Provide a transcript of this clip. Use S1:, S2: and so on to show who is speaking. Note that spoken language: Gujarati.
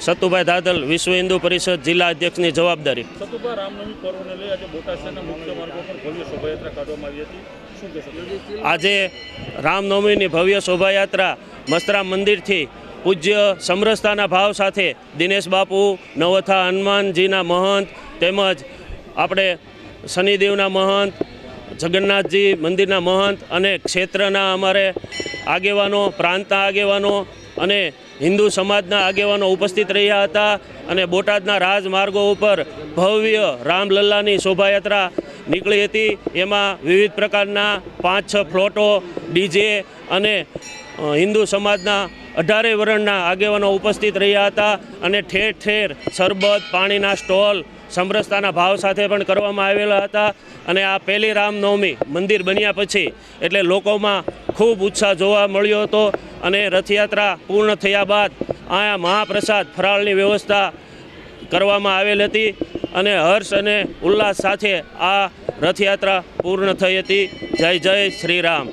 S1: સતુભાઈ દાદલ વિશ્વ હિન્દુ પરિષદ જિલ્લા અધ્યક્ષની જવાબદારી.
S2: સતુભા રામનવમી પર્વને લઈ આજે બોટાદ શહેરના મુખ્ય માર્ગો પર ભવ્ય શોભાયાત્રા કાઢવામાં આવી હતી.
S1: આજે રામનવમીની ભવ્ય શોભાયાત્રા મસ્તરામ મંદિરથી પૂજ્ય સમરસતાના ભાવ સાથે દિનેશ બાપુ નવથા હનુમાનજીના મહંત તેમજ આપણે શનિદેવના મહંત જગન્નાથજી મંદિરના મહંત અને ક્ષેત્રના અમારે આગેવાનો પ્રાંતના આગેવાનો અને હિન્દુ સમાજના આગેવાનો ઉપસ્થિત રહ્યા હતા અને બોટાદના રાજમાર્ગો ઉપર ભવ્ય રામલલ્લાની શોભાયાત્રા નીકળી હતી. એમાં વિવિધ પ્રકારના પાંચ છ ફ્લોટો, ડીજે અને હિન્દુ સમાજના અઢારે વર્ણના આગેવાનો ઉપસ્થિત રહ્યા હતા અને ઠેર ઠેર શરબત, પાણીના સ્ટોલ સમરસતાના ભાવ સાથે પણ કરવામાં આવેલા હતા. અને આ પહેલી રામનવમી મંદિર બન્યા પછી એટલે લોકોમાં ખૂબ ઉત્સાહ જોવા મળ્યો હતો અને રથયાત્રા પૂર્ણ થયા બાદ અહીંયા મહાપ્રસાદ ફરાળની વ્યવસ્થા કરવામાં આવેલ હતી અને હર્ષ અને ઉલ્લાસ સાથે આ રથયાત્રા પૂર્ણ થઈ હતી. જય જય શ્રી રામ.